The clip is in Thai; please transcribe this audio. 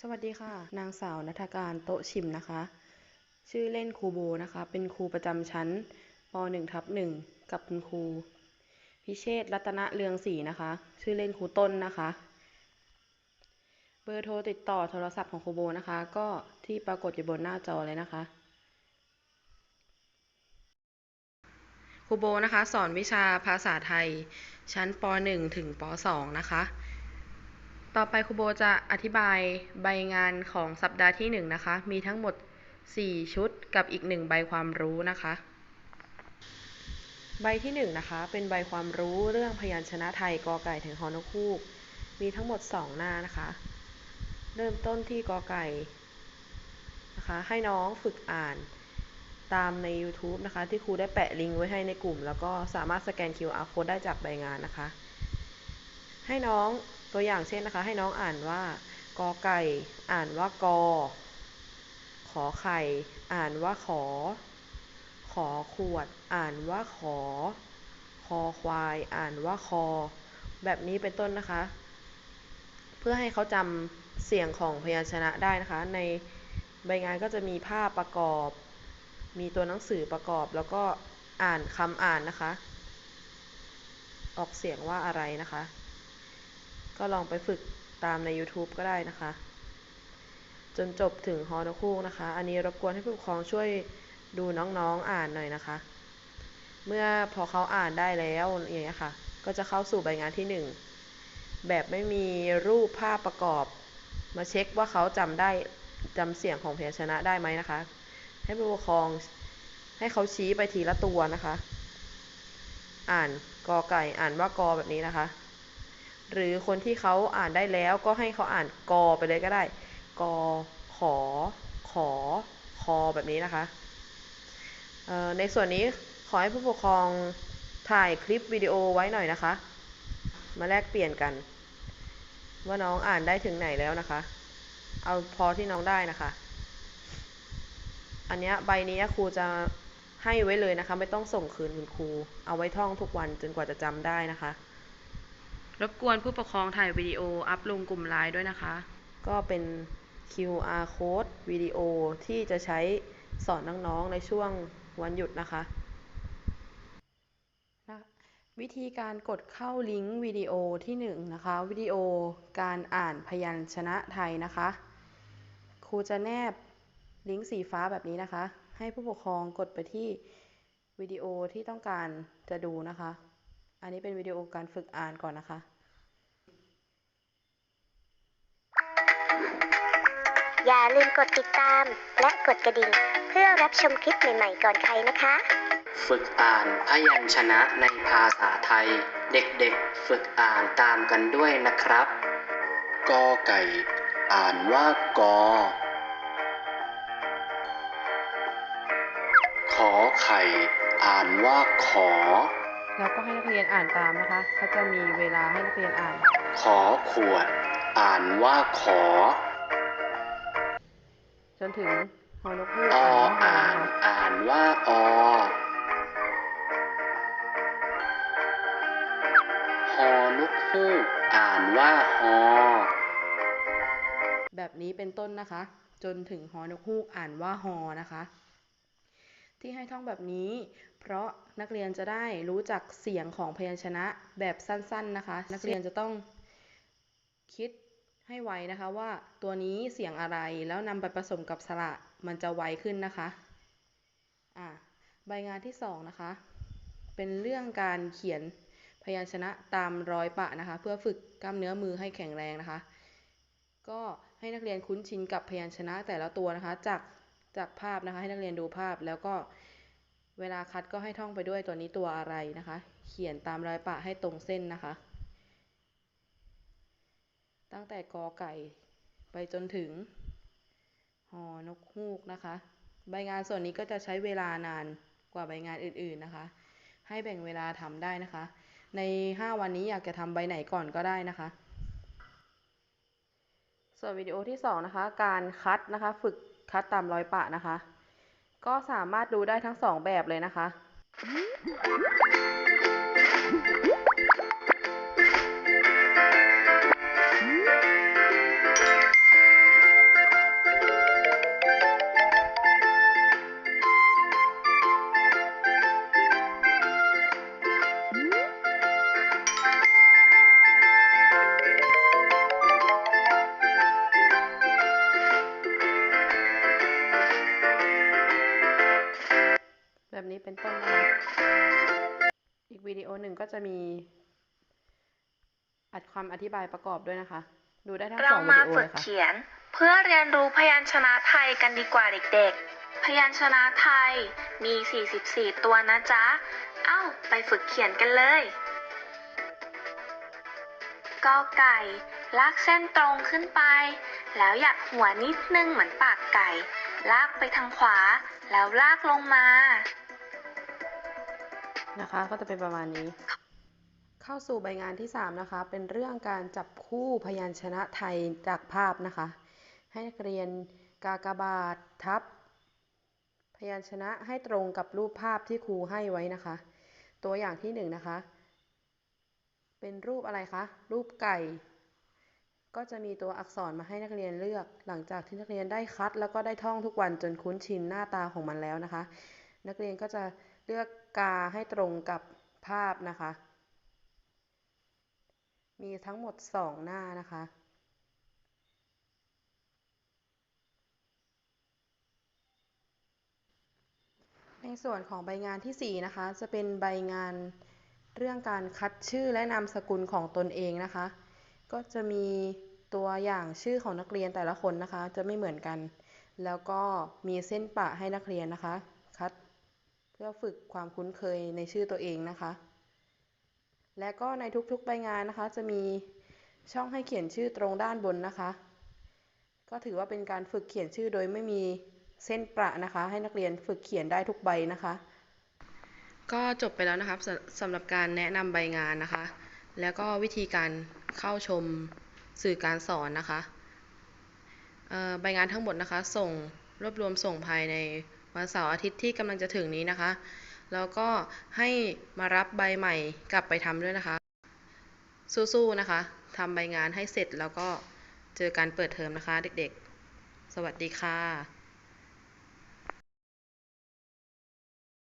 สวัสดีค่ะ นางสาวนัฐการโตชิมนะคะ ชื่อเล่นครูโบนะคะ เป็นครูประจำชั้นป .1 ทับ1กับคุณครู พิเชษรัตนเรืองศรีนะคะ ชื่อเล่นครูต้นนะคะ เบอร์โทรติดต่อโทรศัพท์ของครูโบนะคะ ก็ที่ปรากฏอยู่บนหน้าจอเลยนะคะครูโบนะคะ สอนวิชาภาษาไทย ชั้นป .1 ถึงป .2 นะคะ ต่อไปครูโบจะอธิบายใบงานของสัปดาห์ที่ 1 นะคะ มีทั้งหมด 4 ชุดกับอีก 1 ใบความรู้นะคะ ใบที่ 1 นะคะ เป็นใบความรู้เรื่องพยัญชนะไทยกอไก่ถึงฮอนกฮูก มีทั้งหมด 2 หน้านะคะ เริ่มต้นที่กอไก่นะคะ ให้น้องฝึกอ่านตามใน YouTube นะคะ ที่ครูได้แปะลิงก์ไว้ให้ในกลุ่ม แล้วก็สามารถสแกน QR code ได้จากใบงานนะคะ ให้น้อง ตัวอย่างเช่นนะคะ ให้น้องอ่านว่ากอไก่ อ่านว่ากอ ขอไข่ อ่านว่าขอ ขอขวด อ่านว่าขอ คอควาย อ่านว่าคอ แบบนี้เป็นต้นนะคะ เพื่อให้เขาจำเสียงของพยัญชนะได้นะคะ ในใบงานก็จะมีภาพประกอบ มีตัวหนังสือประกอบ แล้วก็อ่านคำอ่านนะคะ ออกเสียงว่าอะไรนะคะ ก็ลองไปฝึกตามใน YouTube ก็ได้นะคะ จนจบถึงฮอนคูกนะคะ อันนี้รบกวนให้ผู้ปกครองช่วยดูน้องๆอ่านหน่อยนะคะ เมื่อพอเขาอ่านได้แล้วอย่างเงี้ยค่ะ ก็จะเข้าสู่ใบงานที่ 1 แบบไม่มีรูปภาพประกอบ มาเช็คว่าเขาจำได้จำเสียงของพยัญชนะได้ไหมนะคะ ให้ผู้ปกครองให้เขาชี้ไปทีละตัวนะคะ อ่านกอไก่อ่านว่ากอแบบนี้นะคะ หรือคนที่เขาอ่านได้แล้วก็ให้เขาอ่านกอไปเลยก็ได้ กอ ขอ ขอ คอแบบนี้นะคะ ในส่วนนี้ขอให้ผู้ปกครองถ่ายคลิปวิดีโอไว้หน่อยนะคะ มาแลกเปลี่ยนกัน ว่าน้องอ่านได้ถึงไหนแล้วนะคะ เอาพอที่น้องได้นะคะ อันนี้ใบนี้ครูจะให้ไว้เลยนะคะ ไม่ต้องส่งคืนคุณครู เอาไว้ท่องทุกวันจนกว่าจะจำได้นะคะ รบกวนผู้ปกครองถ่ายวิดีโออัพลงกลุ่มไลน์ด้วยนะคะ ก็เป็น QR code วิดีโอที่จะใช้สอนน้องๆในช่วงวันหยุดนะคะวิธีการกดเข้าลิงก์วิดีโอที่1นนะคะวิดีโอการอ่านพยัญชนะไทยนะคะครูจะแนบลิงก์สีฟ้าแบบนี้นะคะ ให้ผู้ปกครองกดไปที่วิดีโอที่ต้องการจะดูนะคะ อันนี้เป็นวิดีโอการฝึกอ่านก่อนนะคะ อย่าลืมกดติดตามและกดกระดิ่ง เพื่อรับชมคลิปใหม่ๆก่อนใครนะคะ ฝึกอ่านพยัญชนะในภาษาไทย เด็กๆ ฝึกอ่านตามกันด้วยนะครับกอไก่ อ่านว่ากอ ขอไข่ อ่านว่าขอ แล้วก็ให้นักเรียนอ่านตามนะคะเขาจะมีเวลาให้นักเรียนอ่าน ขอขวด อ่านว่าขอ จนถึงฮอนกฮูกออ่านว่าฮออ่านนะคะอ่านว่าอฮอนุกฮูกอ่านว่าฮอ แบบนี้เป็นต้นนะคะ จนถึงฮอนกฮูกอ่านว่าฮอนะคะ ที่ให้ท่องแบบนี้ เพราะนักเรียนจะได้รู้จักเสียงของพยัญชนะแบบสั้นๆนะคะ นักเรียนจะต้องคิดให้ไวนะคะว่าตัวนี้เสียงอะไรแล้วนำไปผสมกับสระมันจะไวขึ้นนะคะอะใบงานที่สองนะคะ เป็นเรื่องการเขียนพยัญชนะตามรอยปะนะคะ เพื่อฝึกกล้ามเนื้อมือให้แข็งแรงนะคะ ก็ให้นักเรียนคุ้นชินกับพยัญชนะแต่ละตัวนะคะ จาก จากภาพนะคะ ให้นักเรียนดูภาพแล้วก็เวลาคัดก็ให้ท่องไปด้วยตัวนี้ตัวอะไรนะคะ เขียนตามรอยปะให้ตรงเส้นนะคะ ตั้งแต่กอไก่ไปจนถึงหอนกฮูกนะคะ ใบงานส่วนนี้ก็จะใช้เวลานานกว่าใบงานอื่นๆนะคะ ให้แบ่งเวลาทำได้นะคะ ใน 5 วันนี้อยากจะทำใบไหนก่อนก็ได้นะคะ ส่วนวิดีโอที่ 2 นะคะ การคัดนะคะ ฝึก คัดตามรอยปะนะคะ ก็สามารถดูได้ทั้งสองแบบเลยนะคะ ก็จะมี อัดความอธิบายประกอบด้วยนะคะ ดูได้ทั้งสเราองวิมาดีโอฝึเลกยค่ะเขียน เพื่อเรียนรู้พยัญชนะไทยกันดีกว่าเด็กๆ พยัญชนะไทยมี 44 ตัวนะจ๊ะ เอ้า ไปฝึกเขียนกันเลยกอไก่ ลากเส้นตรงขึ้นไป แล้วหยักหัวนิดนึงเหมือนปากไก่ ลากไปทางขวา แล้วลากลงมา นะคะ ก็จะเป็นประมาณนี้ เข้าสู่ใบงานที่ 3 นะคะ เป็นเรื่องการจับคู่พยัญชนะไทยจากภาพนะคะ ให้นักเรียนกากบาททับ พยัญชนะให้ตรงกับรูปภาพที่ครูให้ไว้นะคะ ตัวอย่างที่1นะคะ เป็นรูปอะไรคะ รูปไก่ ก็จะมีตัวอักษรมาให้นักเรียนเลือก หลังจากที่นักเรียนได้คัด แล้วก็ได้ท่องทุกวันจนคุ้นชินหน้าตาของมันแล้วนะคะ นักเรียนก็จะเลือก กาให้ตรงกับภาพนะคะ มีทั้งหมด2หน้านะคะในส่วนของใบงานทีสี่ 4 นะคะ จะเป็นใบงานเรื่องการคัดชื่อและนามสกุลของตนเองนะคะ ก็จะมีตัวอย่างชื่อของนักเรียนแต่ละคนนะคะ จะไม่เหมือนกัน แล้วก็มีเส้นปะให้นักเรียนนะคะ เพื่อฝึกความคุ้นเคยในชื่อตัวเองนะคะ และก็ในทุกๆใบงานนะคะ จะมีช่องให้เขียนชื่อตรงด้านบนนะคะ ก็ถือว่าเป็นการฝึกเขียนชื่อโดยไม่มีเส้นประนะคะ ให้นักเรียนฝึกเขียนได้ทุกใบนะคะ ก็จบไปแล้วนะครับสำหรับการแนะนำใบงานนะคะ แล้วก็วิธีการเข้าชมสื่อการสอนนะคะใบงานทั้งหมดนะคะ ส่งรวบรวมส่งภายใน วันเสาร์อาทิตย์ที่กำลังจะถึงนี้นะคะ แล้วก็ให้มารับใบใหม่กลับไปทำด้วยนะคะ สู้ๆนะคะทำใบงานให้เสร็จแล้วก็เจอการเปิดเทอมนะคะ เด็กๆ สวัสดีค่ะ